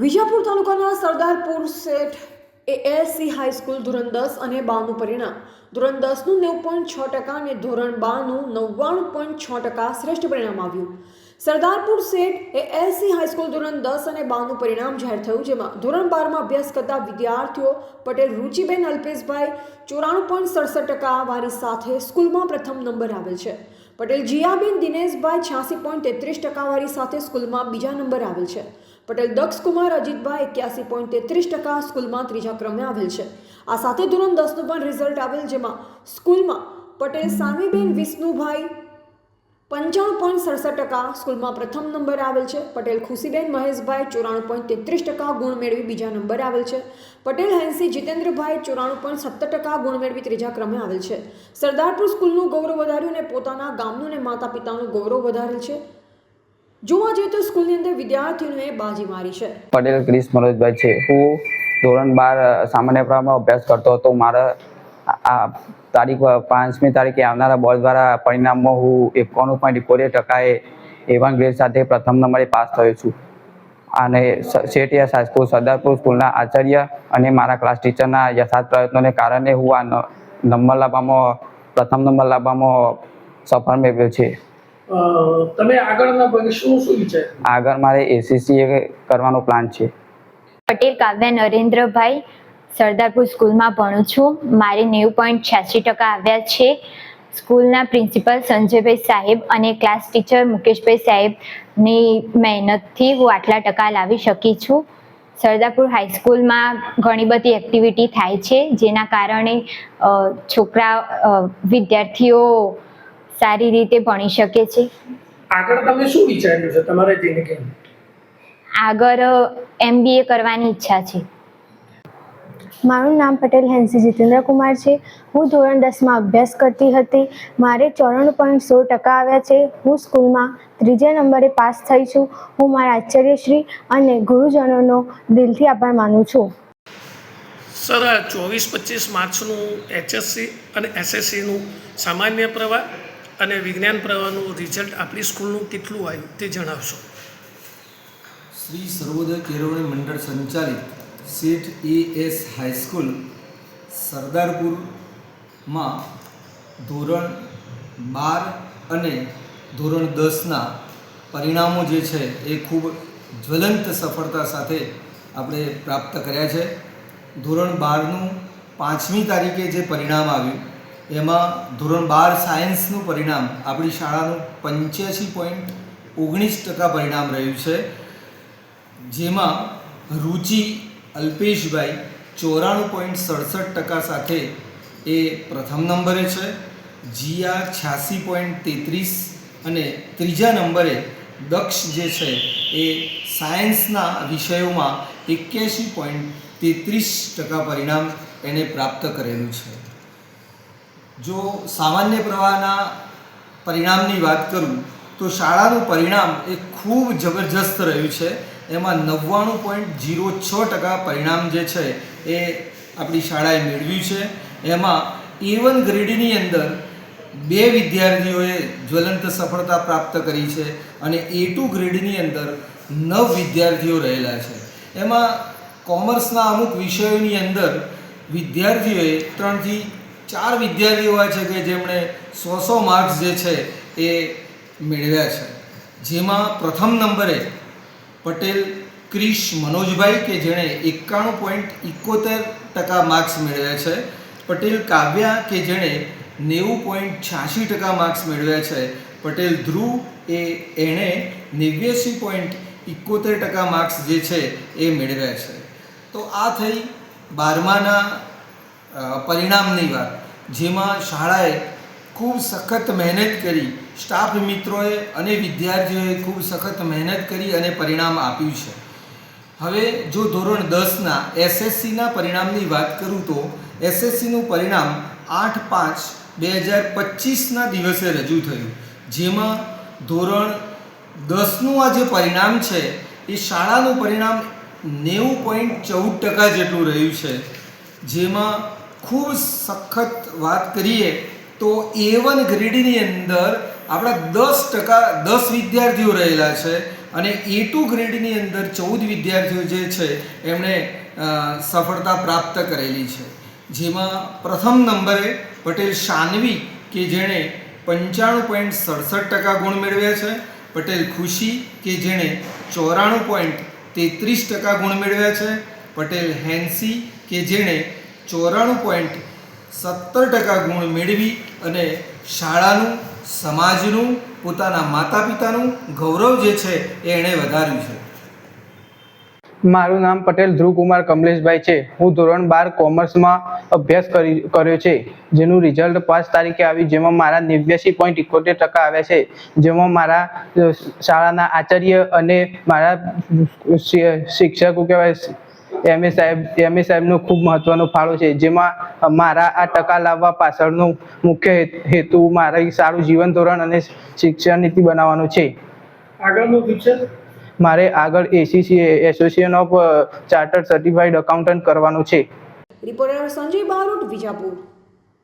વિજાપુર તાલુકાના સરદારપુર શેઠ ASC high school ધોરણ દસ અને બારનું પરિણામ. ધોરણ દસનું નેવું પોઈન્ટ છ ટકા અને ધોરણ બારનું નવ્વાણું પોઈન્ટ છ ટકા શ્રેષ્ઠ પરિણામ આવ્યું. સરદારપુર શેઠ એએસસી હાઈસ્કૂલ ધોરણ દસ અને બારનું પરિણામ જાહેર થયું, જેમાં ધોરણ બારમાં અભ્યાસ કરતા વિદ્યાર્થીઓ પટેલ, રુચિબેન, અલ્પેશભાઈ ચોરાણું પોઈન્ટ સડસઠ ટકા વારી સાથે સ્કૂલમાં પ્રથમ નંબર આવેલ છે. પટેલ જીયાબેન, દિનેશભાઈ છ્યાસી પોઈન્ટ તેત્રીસ ટકાવારી સાથે સ્કૂલમાં બીજા નંબર આવેલ છે. પટેલ દક્ષકુમાર અજીતભાઈ એક્યાસી પોઈન્ટ તેત્રીસ ટકા સ્કૂલમાં ત્રીજા ક્રમે આવેલ છે. આ સાથે ધોરણ દસનું પણ રિઝલ્ટ આવેલ જેમાં સ્કૂલમાં પટેલ સાનવીબેન વિષ્ણુભાઈ પંચાણું પોઈન્ટ સડસઠ ટકા સ્કૂલમાં પ્રથમ નંબર આવેલ છે. પટેલ ખુશીબેન મહેશભાઈ ચોરાણું પોઈન્ટ તેત્રીસ ટકા ગુણ મેળવી બીજા નંબર આવેલ છે. પટેલ હેન્સી જીતેન્દ્રભાઈ ચોરાણું પોઈન્ટ સત્તર ટકા ગુણ મેળવી ત્રીજા ક્રમે આવેલ છે. સરદારપુર સ્કૂલનું ગૌરવ વધાર્યું અને પોતાના ગામનું અને માતા પિતાનું ગૌરવ વધારેલ છે. જોવા જઈએ તો સ્કૂલની અંદર વિદ્યાર્થીઓએ બાજી મારી છે. પટેલ ક્રિશ મનોજભાઈ છે. હું ધોરણ બાર સામાન્ય પ્રવાહમાં અભ્યાસ કરતો હતો. મારા આ તારીખ પાંચમી તારીખે આવનારા બોર્ડ દ્વારા પરિણામમાં હું એકાણું પોઈન્ટ ઇકોતેર ટકાએ એવન ગ્રેડ સાથે પ્રથમ નંબરે પાસ થયો છું. અને શેઠિયા હાઈસ્કૂલ સરદારપુર સ્કૂલના આચાર્ય અને મારા ક્લાસ ટીચરના યથાર્થ પ્રયત્નોને કારણે હું આ નંબર લાવવામાં, પ્રથમ નંબર લાવવામાં સફળ મેળવ્યો છે. તમે આગળના ભાગે શું શું વિચાર આગળ મારે એસીસી કરવાનો પ્લાન છે. પટેલ કાવ્યા નરેન્દ્રભાઈ સરદારપુર સ્કૂલમાં ભણું છું. મારે નેવું પોઈન્ટ છ્યાસી ટકા આવ્યા છે. સ્કૂલના પ્રિન્સિપલ સંજયભાઈ સાહેબ અને ક્લાસ ટીચર મુકેશભાઈ સાહેબની મહેનતથી હું આટલા ટકા લાવી શકી છું. સરદારપુર હાઈસ્કૂલમાં ઘણી બધી એક્ટિવિટી થાય છે જેના કારણે છોકરા વિદ્યાર્થીઓ સારી રીતે ભણી શકે છે. આગળ તમે શું વિચાર્યું છે તમારે જિંદગી આગળ એમબીએ કરવાની ઈચ્છા છે. મારું નામ પટેલ હેન્સી જીતેન્દ્ર કુમાર છે. હું ધોરણ દસમાં અભ્યાસ કરતી હતી. મારે ચોરાણું પોઈન્ટ સોળ ટકા આવ્યા છે. હું સ્કૂલમાં ત્રીજા નંબરે પાસ થઈ છું. હું મારા આચાર્યશ્રી અને ગુરુજનોનો દિલથી આભાર માનું છું. સર ચોવીસ પચીસ માર્ચનું એચએસસી અને એસએસસીનું સામાન્ય પ્રવાહ અને વિજ્ઞાન પ્રવાહનું રિઝલ્ટ આપણી સ્કૂલનું કેટલું આવ્યું તે જણાવશો. શ્રી સર્વોદય કેળવણી મંડળ સંચાલિત શેઠ એ એસ હાઈસ્કૂલ સરદારપુરમાં ધોરણ બાર અને ધોરણ દસના પરિણામો જે છે એ ખૂબ જ્વલંત સફળતા સાથે આપણે પ્રાપ્ત કર્યા છે. ધોરણ બારનું પાંચમી તારીખે જે પરિણામ આવ્યું એમાં ધોરણ બાર સાયન્સનું પરિણામ, આપણી શાળાનું પંચ્યાસી પોઈન્ટ ઓગણીસ ટકા પરિણામ રહ્યું છે, જેમાં રુચિ અલ્પેશભાઈ ચોરાણું પોઈન્ટ સડસઠ ટકા સાથે એ પ્રથમ નંબરે છે જીયા છ્યાસી પોઈન્ટ તેત્રીસ અને ત્રીજા નંબરે દક્ષ જે છે એ સાયન્સના વિષયોમાં એક્યાસી પોઈન્ટ તેત્રીસ ટકા પરિણામ એને પ્રાપ્ત કરેલું છે. જો સામાન્ય પ્રવાહના પરિણામની વાત કરું, તો શાળાનું પરિણામ એ ખૂબ જબરજસ્ત રહ્યું છે. એમાં નવ્વાણું પોઈન્ટ જીરો છ ટકા પરિણામ જે છે એ આપણી શાળાએ મેળવ્યું છે. એમાં એ વન ગ્રેડની અંદર બે વિદ્યાર્થીઓએ જ્વલંત સફળતા પ્રાપ્ત કરી છે અને એ ટુ ગ્રેડની અંદર નવ વિદ્યાર્થીઓ રહેલા છે. એમાં કોમર્સના અમુક વિષયોની અંદર વિદ્યાર્થીઓએ ત્રણથી ચાર વિદ્યાર્થીઓ છે કે જેમણે સો સો માર્ક્સ જે છે એ મેળવ્યા છે. જેમાં પ્રથમ નંબરે પટેલ, ક્રિશ, મનોજભાઈ કે જેણે એકાણું પોઈન્ટ ઇકોતેર ટકા માર્ક્સ મેળવ્યા છે. પટેલ કાવ્યા કે જેણે નેવું પોઈન્ટ છ્યાસી ટકા માર્ક્સ મેળવ્યા છે. પટેલ ધ્રુવ એ એણે નેવ્યાસી પોઈન્ટ ઇકોતેર ટકા માર્ક્સ જે છે એ મેળવ્યા છે. તો આ થઈ બારમાના પરિણામની વાત. જેમાં શાળાએ ખૂબ સખત મહેનત કરી, સ્ટાફ મિત્રોએ અને વિદ્યાર્થીઓએ ખૂબ સખત મહેનત કરી અને પરિણામ આપ્યું છે. હવે જો ધોરણ દસના એસએસસીના પરિણામની વાત કરું તો, એસએસસીનું પરિણામ આઠ પાંચ બે હજાર પચીસના દિવસે રજૂ થયું. જેમાં ધોરણ દસનું આ જે પરિણામ છે, એ શાળાનું પરિણામ નેવું પોઈન્ટ ચૌદ ટકા જેટલું રહ્યું છે. જેમાં ખૂબ સખત વાત કરીએ તો એ વન ગ્રેડની અંદર આપણા દસ ટકા દસ વિદ્યાર્થીઓ રહેલા છે અને એ ટુ ગ્રેડની અંદર ચૌદ વિદ્યાર્થીઓ જે છે, એમણે સફળતા પ્રાપ્ત કરેલી છે. જેમાં પ્રથમ નંબરે પટેલ શાનવી કે જેણે પંચાણું પોઈન્ટ સડસઠ ટકા ગુણ મેળવ્યા છે. પટેલ ખુશી કે જેણે ચોરાણું પોઈન્ટ તેત્રીસ ટકા ગુણ મેળવ્યા છે. પટેલ હેન્સી કે જેણે ચોરાણું પોઈન્ટ સત્તર ટકા ગુણ મેળવી અને શાળાનું, સમાજનું, પોતાના માતા પિતાનું ગૌરવ જે છે એ એણે વધાર્યું છે. મારું નામ પટેલ ધ્રુવકુમાર કમલેશભાઈ છે. હું ધોરણ બાર કોમર્સમાં અભ્યાસ કરી, કર્યો છે, જેનું રિઝલ્ટ પાંચ તારીખે આવ્યું જેમાં મારા નેવ્યાસી પોઈન્ટ ઇકોતેર ટકા આવ્યા છે, જેમાં મારા શાળાના આચાર્ય અને મારા શિક્ષકો કહેવાય એમ એ સાહેબ એમ એ સાહેબનો ખૂબ મહત્વનો ફાળો છે જેમાં મારા આ ટકા લાવવા પાછળનો મુખ્ય હેતુ મારી સારું જીવન ધોરણ અને શિક્ષણ નીતિ બનાવવાનો છે. આગળનું શિક્ષણ મારે આગળ ACC association of chartered certified accountant કરવાનું છે. રિપોર્ટર સંજય બારોટ વિજાપુર.